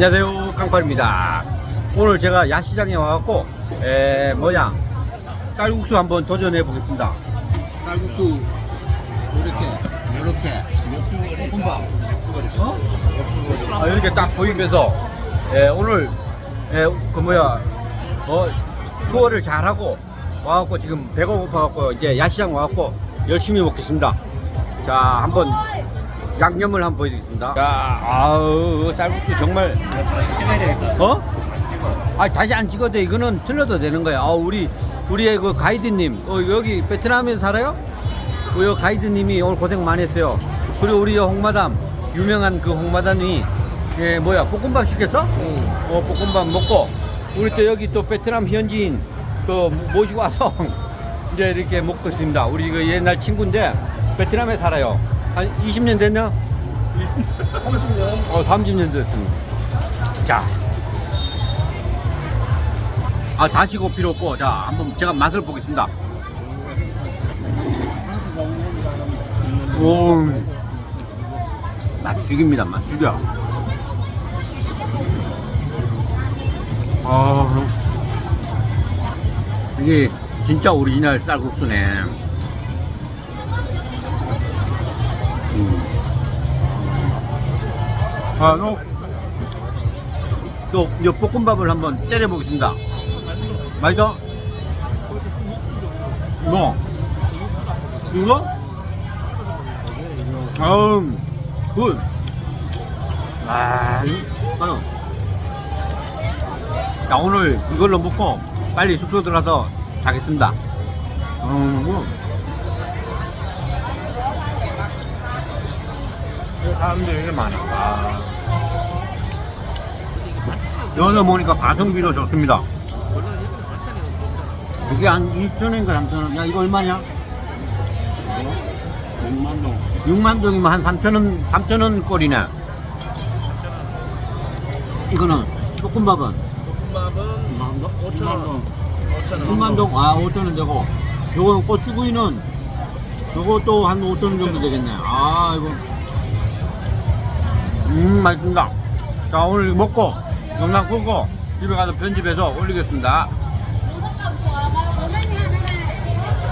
안녕하세요 깡팔입니다. 오늘 제가 야시장에 와갖고 에 뭐냐 쌀국수 한번 도전해 보겠습니다. 쌀국수 이렇게 이렇게 볶음밥. 어? 아, 이렇게 딱 보이면서 에, 오늘 에, 그 뭐야 어 투어를 잘하고 와갖고 지금 배가 고파갖고 이제 야시장 와갖고 열심히 먹겠습니다. 자 한번 양념을 한번 보여드리겠습니다 자 아우 쌀국수 정말. 어? 아 다시 안 찍어도 돼. 이거는 틀려도 되는 거야. 아 우리 우리의 그 가이드님 어, 여기 베트남에 살아요? 그여 가이드님이 오늘 고생 많이 했어요. 그리고 우리 여 홍마담 유명한 그 홍마담이 예 뭐야 볶음밥 시켰어? 어 볶음밥 먹고 우리 또 여기 또 베트남 현지인 또 모시고 와서 이제 이렇게 먹고 있습니다. 우리 그 옛날 친구인데 베트남에 살아요. 한 20년 됐냐? 30년. 어 30년 됐습니다. 자. 아, 다시고 필요 없고, 자, 한번 제가 맛을 보겠습니다. 오, 맛 죽입니다, 맛 죽여. 아, 이게 진짜 오리지널 쌀국수네. 아, 너, 또, 이 볶음밥을 한번 때려보겠습니다. 맛있어? 이거? 이거? 아음, 굿. 아, 음, 자, 오늘 이걸로 먹고 빨리 숙소 들어가서 자겠습니다. 음, 사람들이 많아. 아, 여기서 먹으니까 가성비도 좋습니다. 이게 한 2,000원인가 3,000원. 야, 이거 얼마냐? 6만 동. 6만 동이면 한 3,000원, 3,000원 꼴이네. 이거는 볶음밥은 볶음밥은 5천 원. 5천 6만 동, 아, 5,000원 되고. 요거는 고추구이는 요것도 한 5,000원 정도 되겠네. 아, 이거. 음 맛있습니다. 자 오늘 먹고 영상 끄고 집에 가서 편집해서 올리겠습니다.